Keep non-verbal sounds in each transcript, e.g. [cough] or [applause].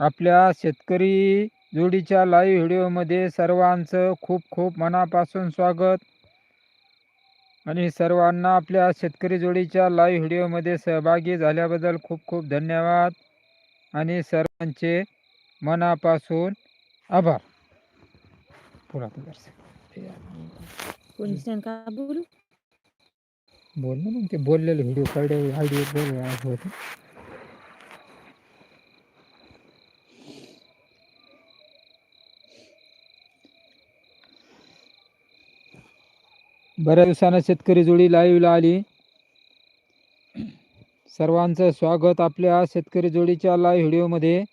आपल्या शेतकरी जोडीच्या लाईव्ह व्हिडिओमध्ये सर्वांचं खूप खूप मनापासून स्वागत. आणि सर्वांना आपल्या शेतकरी जोडीच्या लाईव्ह व्हिडिओमध्ये सहभागी झाल्याबद्दल खूप खूप धन्यवाद. आणि सर्वांचे मनापासून आभार. पुरा बोलू? ना मग ते बोललेले व्हिडिओ काढले ऑडिओ बोल होतं बऱ्याच दिवसानं शेतकरी जोडी लाईव्हला आली. सर्वांचं स्वागत आपल्या शेतकरी जोडीच्या लाईव्ह व्हिडिओमध्ये.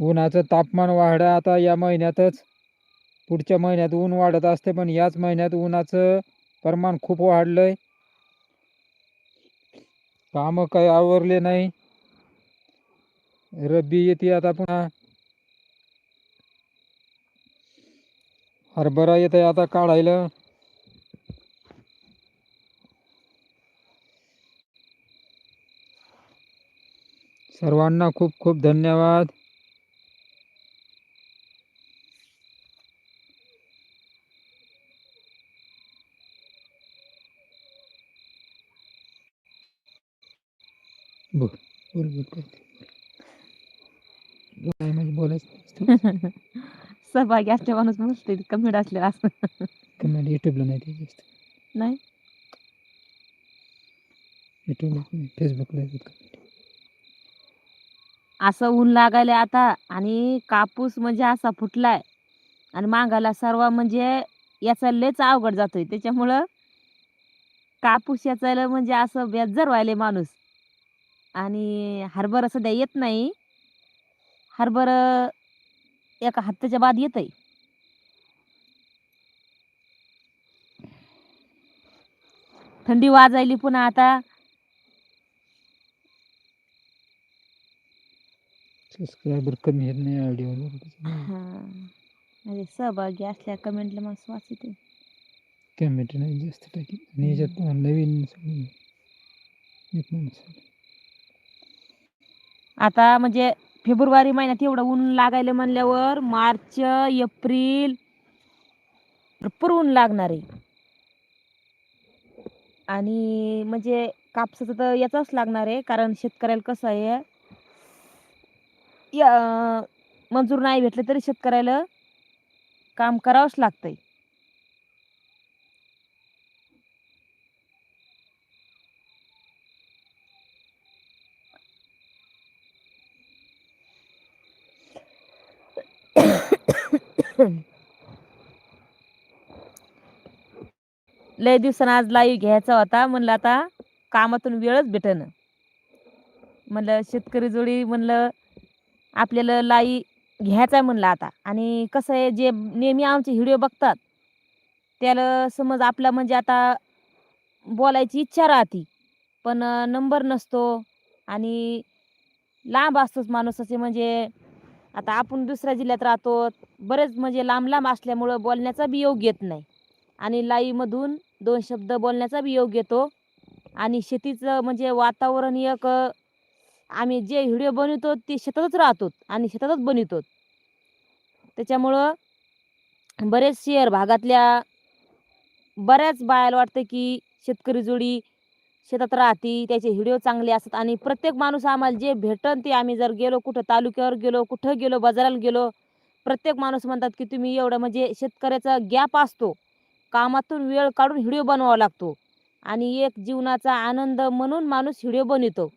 उन्हाचं तापमान वाढ आता या महिन्यातच. पुढच्या महिन्यात ऊन वाढत असते पण याच महिन्यात उन्हाचं प्रमाण खूप वाढलंय. कामं काही आवरले नाही. रब्बी येते आता पुन्हा. हरभरा येत आहे आता काढायला. सर्वांना खूप खूप धन्यवाद. बोल बोल बोल काय म्हणजे बोलायचं [laughs] सहभागी असल्या माणूस बोलते कमेंट असलेला असं कमेंट युट्यूबला नाही नाही? युट्यूबला फेसबुकला. असं ऊन लागायला आता आणि कापूस म्हणजे असा फुटलाय आणि मागायला सर्व म्हणजे याचा लयच अवघड जातोय. त्याच्यामुळं कापूस याचायला म्हणजे असं बेजार व्हायले माणूस. आणि हरभरा सध्या येत नाही. हरभरा एका हप्त्याच्या बाद येतंय. थंडी वाजायली पुन्हा आता. सबस्क्रायबर कमी आहेत नाही ऑडिओ हा. म्हणजे सहभागी असल्या कमेंटला वाच येते कमेंट नाही जास्त टाकी. आणि याच्यात नवीन माणूस. आता म्हणजे फेब्रुवारी महिन्यात एवढं ऊन लागायला म्हणल्यावर मार्च एप्रिल भरपूर ऊन लागणार आहे. आणि म्हणजे कापसाचं तर याचाच लागणार आहे कारण शेतकऱ्याला कसं आहे या मजूर नाही भेटले तरी शेतकऱ्याला काम करावंच लागतंय. [clears throat] लय दिवसानं आज लाईव्ह घ्यायचा होता. म्हणलं आता कामातून वेळच भेटन. म्हणलं शेतकरी जोडी म्हणलं आपल्याला लाई घ्यायचा आहे म्हणलं आता. आणि कसं आहे जे नेहमी आमचे व्हिडिओ बघतात त्याला समज आपला म्हणजे आता बोलायची इच्छा राहती पण नंबर नसतो. आणि लांब असतोच माणूस असे म्हणजे आता आपण दुसऱ्या जिल्ह्यात राहतो बरेच म्हणजे लांब लांब असल्यामुळं बोलण्याचा बी योग येत नाही. आणि लाईमधून दोन शब्द बोलण्याचा बी योग येतो. आणि शेतीचं म्हणजे वातावरण एक आम्ही जे व्हिडिओ बनवतो ते शेतातच राहतो आणि शेतातच बनवतो त्याच्यामुळं बरेच शहर भागातल्या बऱ्याच बायाला वाटतं की शेतकरी जोडी शेतात राहते त्याचे व्हिडिओ चांगले असतात आणि प्रत्येक माणूस आम्हाला जे भेटन ते आम्ही जर गेलो कुठं तालुक्यावर गेलो कुठं गेलो बाजाराला गेलो प्रत्येक माणूस म्हणतात की तुम्ही एवढं म्हणजे शेतकऱ्याचा गॅप असतो. कामातून वेळ काढून व्हिडिओ बनवावा लागतो आणि एक जीवनाचा आनंद म्हणून माणूस व्हिडिओ बनवतो.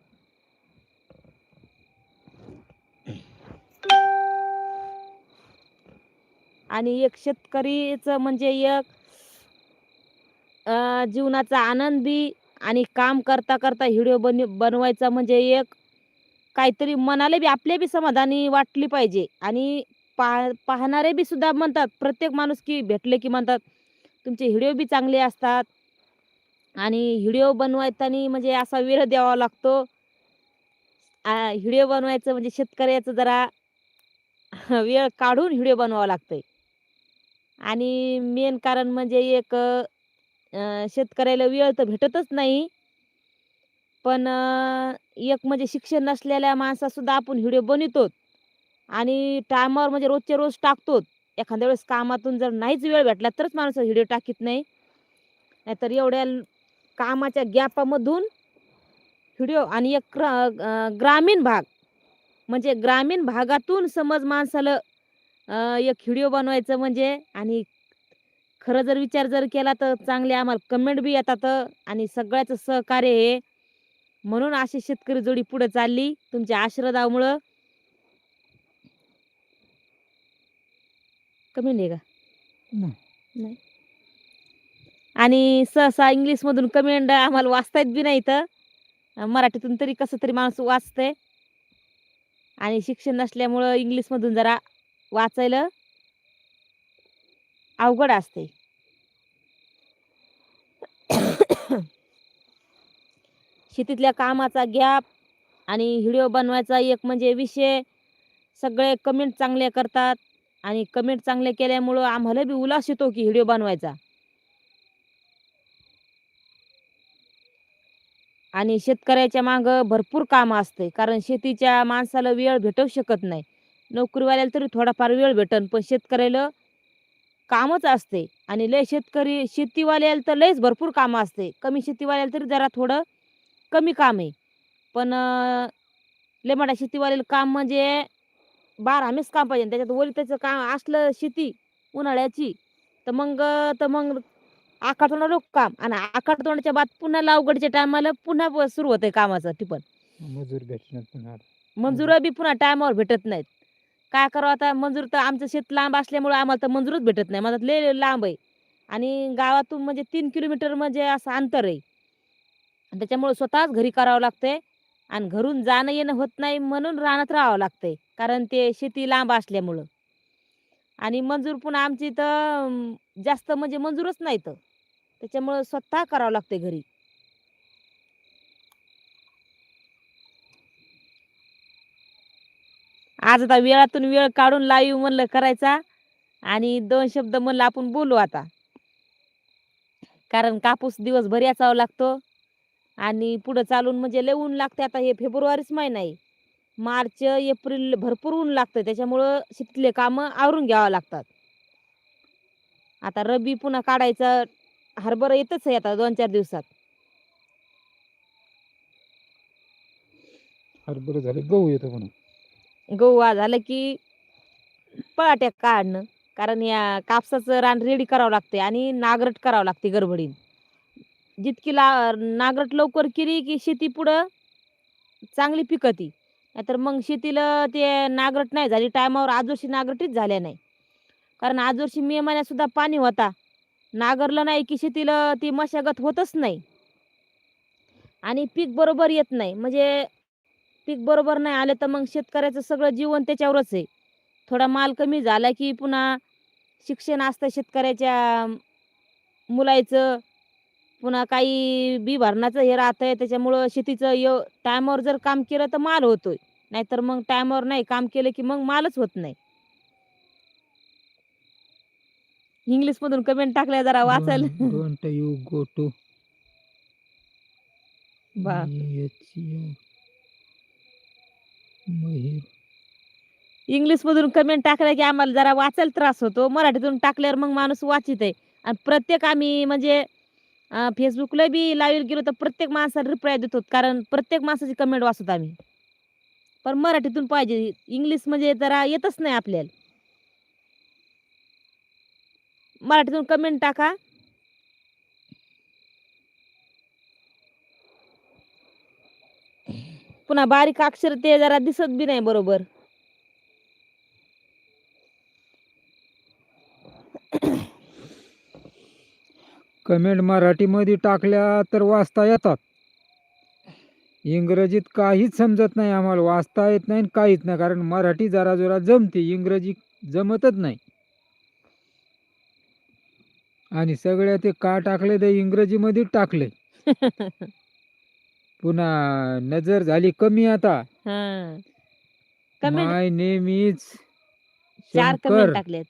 आणि एक शेतकरीचं म्हणजे एक अं, जीवनाचा आनंद बी आणि काम करता करता व्हिडिओ बन बनवायचा म्हणजे एक काहीतरी मनाला बी आपले बी समाधानी वाटली पाहिजे. आणि पा पाहणारे बी सुद्धा म्हणतात प्रत्येक माणूस की भेटले की म्हणतात तुमचे व्हिडिओ बी चांगले असतात. आणि व्हिडिओ बनवायताना म्हणजे असा वेळ द्यावा लागतो. व्हिडिओ बनवायचं म्हणजे शेतकऱ्याचं जरा वेळ काढून व्हिडिओ बनवावा लागतंय. आणि मेन कारण म्हणजे एक शेतकऱ्याला वेळ तर भेटतच नाही. पण एक म्हणजे शिक्षण नसलेल्या माणसासुद्धा आपण व्हिडिओ बनवतो आणि टायमावर म्हणजे रोजच्या रोज टाकतो एखाद्या वेळेस कामातून जर नाहीच वेळ भेटला तरच माणूस व्हिडिओ टाकीत नाही. नाहीतर एवढ्या कामाच्या गॅपामधून व्हिडिओ आणि एक ग्रामीण भाग म्हणजे ग्रामीण भागातून समज माणसाला एक व्हिडिओ बनवायचं म्हणजे आणि खरं जर विचार जर केला तर चांगले आम्हाला कमेंट बी येतात आणि सगळ्याचं सहकार्य आहे म्हणून अशी शेतकरी जोडी पुढे चालली तुमच्या आशीर्वादामुळं. कमेंट आहे का? नाही. आणि सहसा इंग्लिशमधून कमेंट आम्हाला वाचता येत बी नाही तर मराठीतून तरी कसं तरी माणूस वाचतंय. आणि शिक्षण नसल्यामुळं इंग्लिशमधून जरा वाचायला अवघड असते. शेतीतल्या कामाचा गॅप आणि व्हिडिओ बनवायचा एक म्हणजे विषय. सगळे कमेंट चांगले करतात आणि कमेंट चांगले केल्यामुळं आम्हाला बी उल्हास येतो की व्हिडिओ बनवायचा. आणि शेतकऱ्याच्या मागं भरपूर काम असते कारण शेतीच्या माणसाला वेळ भेटू शकत नाही. नोकरीवाल्याला तरी थोडाफार वेळ भेटन पण शेतकऱ्याला कामच असते. आणि लय शेतकरी शेतीवाल्याला तर लयच भरपूर कामं असते. कमी शेतीवाल्याला तरी जरा थोडं कमी काम आहे. पण लय मोठ्या शेतीवाल्याला काम म्हणजे बारा हमीच काम पाहिजे. त्याच्यात वलिताचं काम असलं शेती उन्हाळ्याची तर मग तर मग आखाड तोंडाला काम. आणि आखाड तोंडाच्या बाद पुन्हा लावगडच्या टायमाला पुन्हा सुरू होतंय कामाचं टिपण. मजूर भेटणार पुन्हा. मंजुरा बी पुन्हा टायमावर भेटत नाहीत. काय करावं आता? मंजूर तर आमचं शेत लांब असल्यामुळे आम्हाला तर मंजूरच भेटत नाही. माझा लय लांब आहे. आणि गावातून म्हणजे तीन किलोमीटर म्हणजे असं अंतर आहे. आणि त्याच्यामुळे स्वतःच घरी करावं लागतंय. आणि घरून जाणं येणं होत नाही म्हणून रानात राहावं लागतंय. कारण ते शेती लांब असल्यामुळं. आणि मंजूर पुन्हा आमची तर जास्त म्हणजे मंजूरच नाही तर. त्याच्यामुळं स्वतः करावं लागतंय घरी. आज आता वेळातून वेळ काढून लाईव्ह म्हणलं करायचा. आणि दोन शब्द म्हणलं आपण बोलू आता. कारण कापूस दिवसभर याचावा लागतो. आणि पुढं चालून म्हणजे लय ऊन लागते आता. हे फेब्रुवारीच महिना आहे. मार्च एप्रिल भरपूर ऊन लागतं त्याच्यामुळं शेतीतले कामं आवरून घ्यावं लागतात. आता रबी पुन्हा काढायचं. हरभरा येतच आहे आता दोन चार दिवसात. हरभरा झाले गहू येतो म्हणून. गहू आ झालं की पळाट्या काढणं. कारण या कापसाचं रान रेडी करावं लागते आणि नागरट करावं लागते गडबडीन. जितकी ला नागरट लवकर केली की शेती पुढं चांगली पिकती. नाहीतर मग शेतीला ते नागरट नाही झाली टायमावर आजवर्षी नागरटीच झाल्या नाही. कारण आजवर्षी मे महिन्यात सुद्धा पाणी होता. नागरलं नाही की शेतीला ती मशागत होतच नाही. आणि पीक बरोबर येत नाही. म्हणजे पीक बरोबर नाही आलं तर मग शेतकऱ्याचं सगळं जीवन त्याच्यावरच आहे. थोडा माल कमी झाला की पुन्हा शिक्षण असतं शेतकऱ्याच्या मुलाचं. पुन्हा काही बी भरणाचं हे राहतंय त्याच्यामुळं शेतीचं य टायमावर जर काम केलं तर माल होतोय. नाहीतर मग टायमावर नाही काम केलं की मग मालच होत नाही. इंग्लिशमधून कमेंट टाकल्या जरा वाचायला. डोंट यू गो टू बा. इंग्लिश मधून कमेंट टाकल्या की आम्हाला जरा वाचायला त्रास होतो. मराठीतून टाकल्यावर मग माणूस वाचित आहे. आणि प्रत्येक आम्ही म्हणजे फेसबुकला बी लाईव्ह गेलो तर प्रत्येक माणसाला रिप्लाय देतो कारण प्रत्येक माणसाची कमेंट वाचतो आम्ही. पण मराठीतून पाहिजे. इंग्लिश म्हणजे जरा येतच नाही आपल्याला. मराठीतून कमेंट टाका. पुन्हा बारीक अक्षर ते जरा दिसत बी नाही बरोबर. कमेंट मराठीमध्ये टाकल्या तर वाचता येतात. इंग्रजीत काहीच समजत नाही आम्हाला वाचता येत नाही काहीच नाही कारण मराठी जरा जरा जमते इंग्रजी जमतच नाही. आणि सगळ्या ते का टाकले ते इंग्रजीमध्ये टाकले. [laughs] पुन्हा नजर झाली कमी आता. हा. कमेंट माय नेम इज चार शंकर. कमेंट टाकलेत.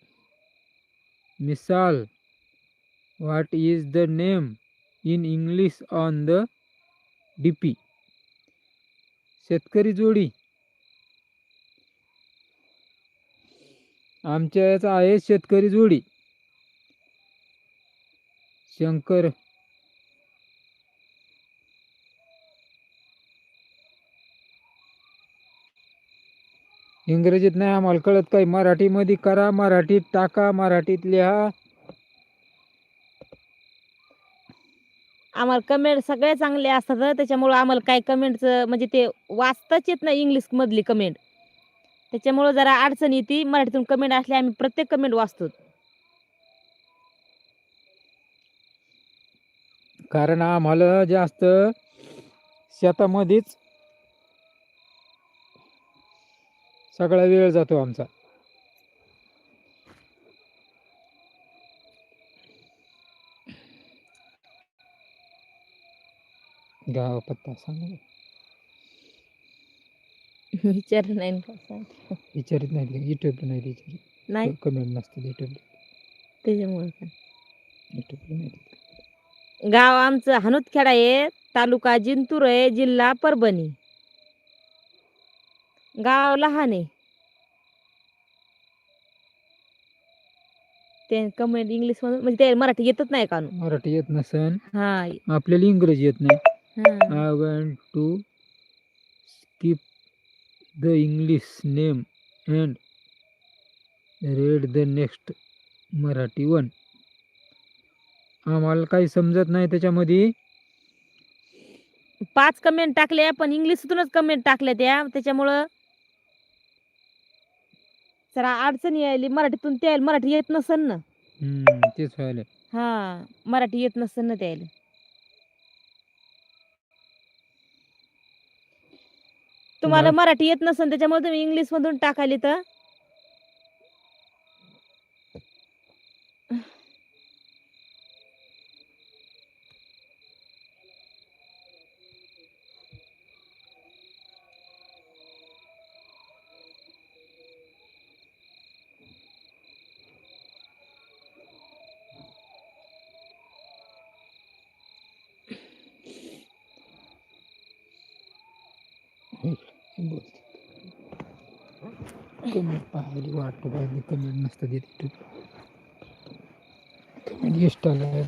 मिसाल what is the name in English on the DP शेतकरी जोडी. आमच्या याचा आहे शेतकरी जोडी. शंकर इंग्रजीत नाही आम्हाला कळत काही. मराठीमध्ये करा मराठीत टाका मराठीत लिहा. आम्हाला कमेंट सगळे चांगले असतात त्याच्यामुळं आम्हाला काय कमेंटचं म्हणजे ते वाचताच येत नाही इंग्लिश मधली कमेंट त्याच्यामुळं जरा अडचण येते. मराठीतून कमेंट असले आम्ही प्रत्येक कमेंट वाचतो. कारण आम्हाला जास्त शेतामध्येच सगळा वेळ जातो आमचा. गाव पत्ता सांग. विचार नाही सांग. विचारित नाही युट्यूबला नाही विचारित. नाही. कमेंट नसते युट्यूबला त्याच्यामुळं काय. नाही गाव आमचं हनुतखेडा आहे तालुका जिंतूर आहे जिल्हा परभणी. गाव लहान आहे. ते कमेंट इंग्लिश मधून म्हणजे ते मराठी येतच नाही का मराठी येत नसन हा. आपल्याला इंग्रजी येत नाही. हा. I want to skip the English name and read the next Marathi one आम्हाला काही समजत नाही त्याच्यामध्ये. पाच कमेंट टाकल्या पण इंग्लिशतूनच कमेंट टाकल्या त्या. त्याच्यामुळं जरा अडचण यायली मराठीतून त्या मराठी येत नसन ना. हम्म, तेच व्हायला हा मराठी येत नसन ना त्याला तुम्हाला तुम्हा- मराठी येत नसन त्याच्यामुळे तुम्ही इंग्लिश मधून टाकाली तर? कमेंट पाहायला वाटतो पाहिजे कमेंट नसतं देत कमेंट इष्टाला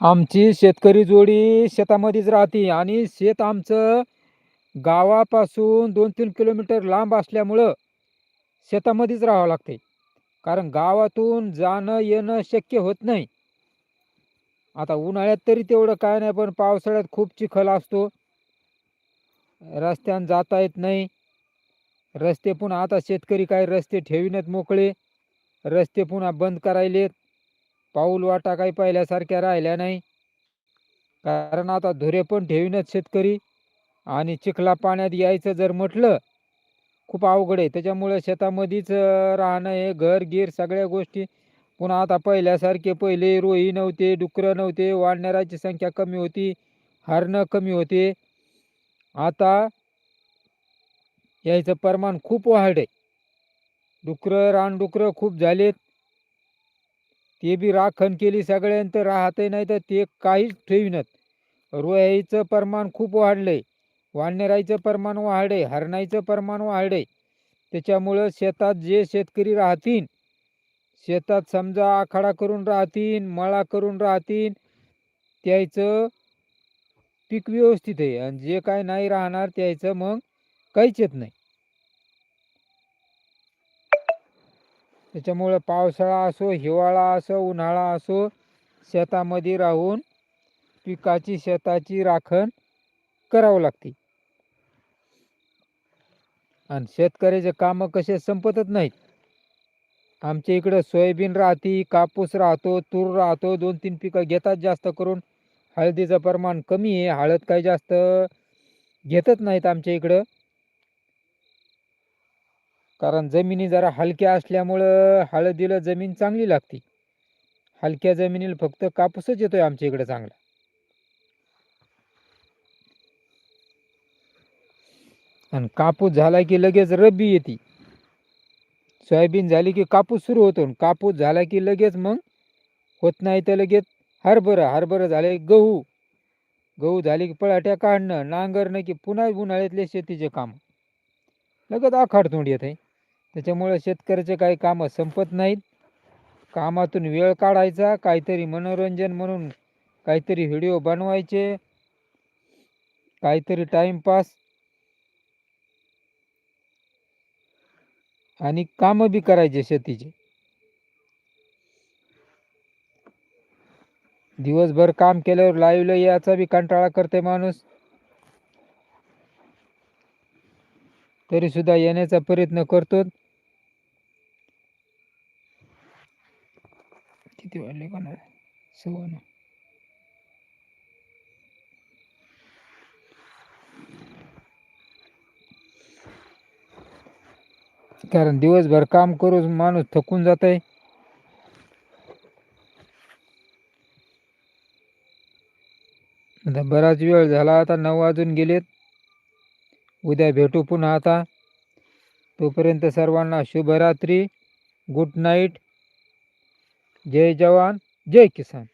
आमची शेतकरी जोडी शेतामध्येच राहते आणि शेत आमचं गावापासून दोन तीन किलोमीटर लांब असल्यामुळं शेतामध्येच राहावं लागते. कारण गावातून जाणं येणं शक्य होत नाही. आता उन्हाळ्यात तरी तेवढं काय नाही पण पावसाळ्यात खूप चिखल असतो. रस्त्यानं जाता येत नाही. रस्ते पुन्हा आता शेतकरी काय रस्ते ठेवीनच मोकळे? रस्ते पुन्हा बंद करायलेत. पाऊल वाटा काही पाहिल्यासारख्या राहिल्या नाही. कारण आता धुरे पण ठेवीनच शेतकरी. आणि चिखला पाण्यात यायचं जर म्हटलं खूप अवघड आहे. त्याच्यामुळं शेतामध्येच राहणं हे घर गिर सगळ्या गोष्टी पुन्हा आता पहिल्यासारखे पहिले रोही नव्हते डुकरं नव्हते वाढणाऱ्याची संख्या कमी होती हरणं कमी होते. आता यायचं प्रमाण खूप वाढ आहे डुकरं रानडुकरं खूप झालेत. ते बी राखण केली सगळ्यांत राहतही नाही तर ते काहीच ठेवीनत. रोह्याचं प्रमाण खूप वाढलंय वाढणाऱ्याचं प्रमाण वाढलंय हरणाचं प्रमाण वाढलंय त्याच्यामुळं शेतात जे शेतकरी राहतील शेतात समजा आखाडा करून राहतील मळा करून राहतील त्याचं पीक व्यवस्थित आहे. आणि जे काय नाही राहणार त्याचं मग काहीच येत नाही. त्याच्यामुळं पावसाळा असो हिवाळा असो उन्हाळा असो शेतामध्ये राहून पिकाची शेताची राखण करावं लागते. आणि शेतकऱ्याचे कामं कसे संपतच नाहीत. आमच्या इकडं सोयाबीन राहते कापूस राहतो तूर राहतो दोन तीन पिकं घेतात जास्त करून. हळदीचं प्रमाण कमी आहे हळद काही जास्त घेतच नाहीत आमच्या इकडं. कारण जमिनी जरा हलक्या असल्यामुळं हळदीला जमीन चांगली लागते. हलक्या जमिनीला फक्त कापूसच येतोय आमच्या इकडे चांगला. आणि कापूस झाला की लगेच रब्बी येते. सोयाबीन झाली की कापूस सुरू होतो आणि कापूस झाला की लगेच मग होत नाही तर लगेच हरभरा हरभरा झाले गहू. गहू झाले की पळाट्या काढणं नांगरणं की पुन्हा उन्हाळ्यातले शेतीचे काम. लगत आखाड तोंड येत आहे त्याच्यामुळं शेतकऱ्याचे काही कामं संपत नाहीत. कामातून वेळ काढायचा काहीतरी मनोरंजन म्हणून काहीतरी व्हिडिओ बनवायचे काहीतरी टाइमपास आणि काम बी करायचे शेतीचे. दिवसभर काम केल्यावर लाईव्हला याचा बी कंटाळा करते माणूस. तरी सुद्धा येण्याचा प्रयत्न करतो. किती वाढले का नाही सव्वा कारण दिवसभर काम करून माणूस थकून जात आहे आता बराच वेळ झाला आता नऊ वाजून गेलेत. उद्या भेटू पुन्हा आता. तोपर्यंत सर्वांना शुभरात्री. Good night. जय जवान. जय किसान.